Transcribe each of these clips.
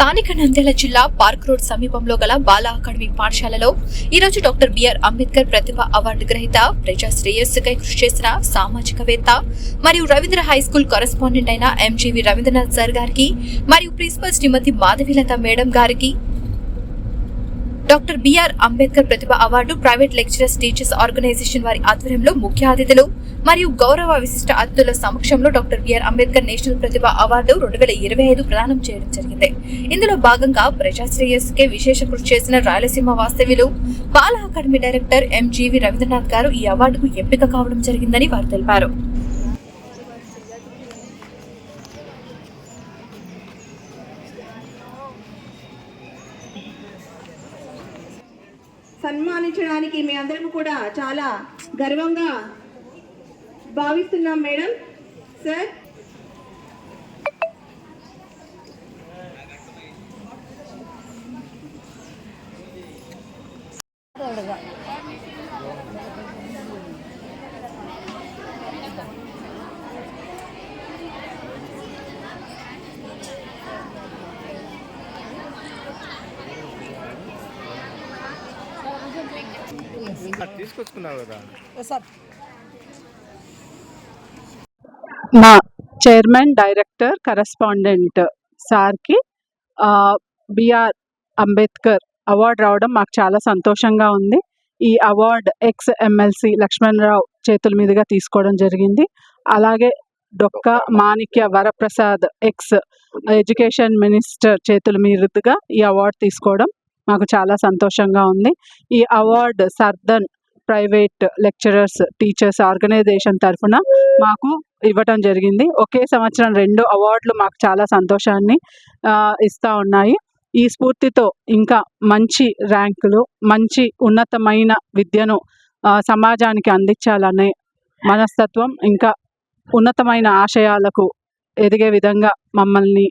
స్థానిక నంద్యాల జిల్లా park road సమీపంలో గల బాల అకాడమీ పాఠశాలలో ఈరోజు doctor BR Ambedkar Pratibha award గ్రహీత ప్రజా శ్రేయస్సుకై కృషి చేసిన సామాజికవేత్త మరియు రవీంద్ర హై స్కూల్ కరెస్పాండెంట్ అయిన ఎంజీవి రవీంద్రనాథ్ సార్ గారికి మరియు ప్రిన్సిపల్ శ్రీమతి మాధవీలత మేడం గారికి doctor BR Ambedkar Pratibha award private lecturers teachers organisation వారి ఆధ్వర్యంలో ముఖ్య అతిథులు మరియు గౌరవ విశిష్ట అతిథుల సమక్షంలో doctor BR Ambedkar national Pratibha award రెండు వేల ఇరవై ఐదు ప్రదానం చేయడం జరిగింది. ఇందులో భాగంగా ప్రజాశ్రేయస్కే విశేష కృషి చేసిన రాయలసీమ వాస్తవ్యులు Bala academy director MGV Ravindranath garu ఈ అవార్డుకు ఎంపిక కావడం జరిగిందని వారు తెలిపారు. సన్మానించడానికి మీ అందరం కూడా చాలా గర్వంగా భావిస్తున్నాం మేడం. సార్? తీసుకొచ్చుకున్నావు కదా. మా చైర్మన్ డైరెక్టర్ కరెస్పాండెంట్ సార్కి బిఆర్ అంబేద్కర్ అవార్డు రావడం మాకు చాలా సంతోషంగా ఉంది. ఈ అవార్డ్ ఎక్స్ ఎమ్మెల్సీ లక్ష్మణరావు చేతుల మీదుగా తీసుకోవడం జరిగింది. అలాగే Dokka Manikya Varaprasad ex education minister చేతుల మీదుగా ఈ అవార్డు తీసుకోవడం మాకు చాలా సంతోషంగా ఉంది. ఈ అవార్డు సర్దన్ ప్రైవేట్ లెక్చరర్స్ టీచర్స్ ఆర్గనైజేషన్ తరఫున మాకు ఇవ్వటం జరిగింది. ఒకే సంవత్సరం రెండు అవార్డులు మాకు చాలా సంతోషాన్ని ఇస్తూ ఉన్నాయి. ఈ స్ఫూర్తితో ఇంకా మంచి ర్యాంకులు మంచి ఉన్నతమైన విద్యను సమాజానికి అందించాలనే మనస్తత్వం ఇంకా ఉన్నతమైన ఆశయాలకు ఎదిగే విధంగా మమ్మల్ని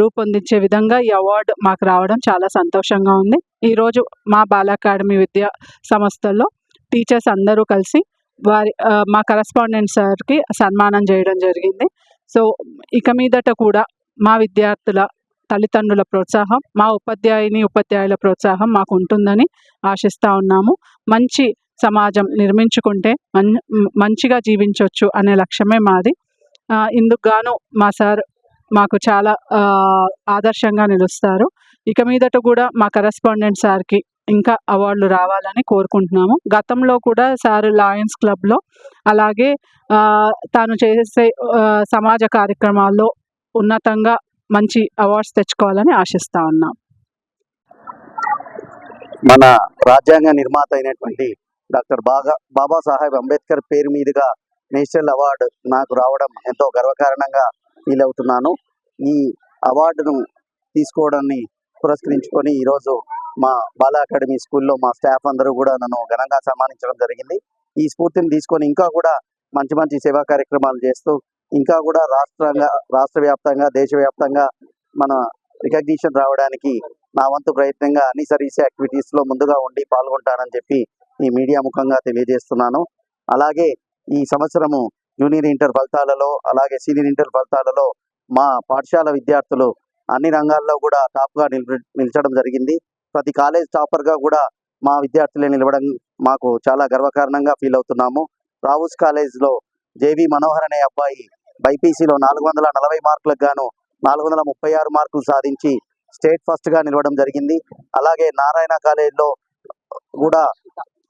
రూపొందించే విధంగా ఈ అవార్డు మాకు రావడం చాలా సంతోషంగా ఉంది. ఈరోజు మా బాల అకాడమీ విద్యా సంస్థల్లో టీచర్స్ అందరూ కలిసి వారి మా కరస్పాండెంట్ సార్కి సన్మానం చేయడం జరిగింది. సో ఇక మీదట కూడా మా విద్యార్థుల తల్లిదండ్రుల ప్రోత్సాహం మా ఉపాధ్యాయుని ఉపాధ్యాయుల ప్రోత్సాహం మాకు ఉంటుందని ఆశిస్తూ ఉన్నాము. మంచి సమాజం నిర్మించుకుంటే మన్ మంచిగా జీవించవచ్చు అనే లక్ష్యమే మాది. ఇందుకు గాను మా సార్ మాకు చాలా ఆదర్శంగా నిలుస్తారు. ఇక మీదట కూడా మా కరెస్పాండెంట్ సార్కి ఇంకా అవార్డులు రావాలని కోరుకుంటున్నాము. గతంలో కూడా సార్ లయన్స్ క్లబ్లో అలాగే తాను చేసే సమాజ కార్యక్రమాల్లో ఉన్నతంగా మంచి అవార్డ్స్ తెచ్చుకోవాలని ఆశిస్తా ఉన్నాం. మన రాజ్యాంగ నిర్మాత అయినటువంటి డాక్టర్ బాగా బాబాసాహెబ్ అంబేద్కర్ పేరు మీదుగా నేషనల్ అవార్డు నాకు రావడం ఎంతో గర్వకారణంగా ఫీల్ అవుతున్నాను. ఈ అవార్డును తీసుకోవడాన్ని పురస్కరించుకొని ఈరోజు మా బాల అకాడమీ స్కూల్లో మా స్టాఫ్ అందరూ కూడా నన్ను ఘనంగా సన్మానించడం జరిగింది. ఈ స్ఫూర్తిని తీసుకొని ఇంకా కూడా మంచి మంచి సేవా కార్యక్రమాలు చేస్తూ ఇంకా కూడా రాష్ట్రంగా రాష్ట్ర వ్యాప్తంగా దేశవ్యాప్తంగా మన రికగ్నిషన్ రావడానికి నా వంతు ప్రయత్నంగా అన్ని సర్వీస్ యాక్టివిటీస్లో ముందుగా ఉండి పాల్గొంటానని చెప్పి ఈ మీడియా ముఖంగా తెలియజేస్తున్నాను. అలాగే ఈ సంవత్సరము జూనియర్ ఇంటర్ ఫలితాలలో అలాగే సీనియర్ ఇంటర్ ఫలితాలలో మా పాఠశాల విద్యార్థులు అన్ని రంగాల్లో కూడా టాప్గా నిల్- నిలిచడం జరిగింది. ప్రతి కాలేజ్ టాపర్గా కూడా మా విద్యార్థులే నిలవడం మాకు చాలా గర్వకారణంగా ఫీల్ అవుతున్నాము. రావుస్ కాలేజ్లో జేవి మనోహర్ అనే అబ్బాయి బైపీసీలో నాలుగు వందల నలభై మార్కులకు గాను నాలుగు వందల ముప్పై ఆరు మార్కులు సాధించి స్టేట్ ఫస్ట్గా నిలవడం జరిగింది. అలాగే నారాయణ కాలేజ్లో కూడా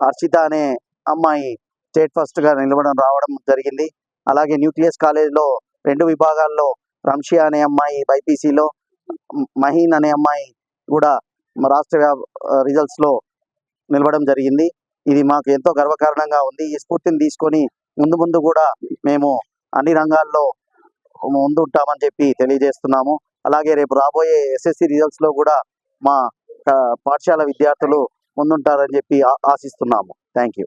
హర్షిత అనే అమ్మాయి స్టేట్ ఫస్ట్గా నిలవడం రావడం జరిగింది. అలాగే న్యూక్లియస్ కాలేజ్లో రెండు విభాగాల్లో రంషియా అనే అమ్మాయి బైపీసీలో మహీన్ అనే అమ్మాయి కూడా రాష్ట్ర రిజల్ట్స్లో నిలవడం జరిగింది. ఇది మాకు ఎంతో గర్వకారణంగా ఉంది. ఈ స్ఫూర్తిని తీసుకొని ముందు ముందు కూడా మేము అన్ని రంగాల్లో ముందుంటామని చెప్పి తెలియజేస్తున్నాము. అలాగే రేపు రాబోయే ఎస్ఎస్సి రిజల్ట్స్లో కూడా మా పాఠశాల విద్యార్థులు ముందుంటారని చెప్పి ఆశిస్తున్నాము. Thank you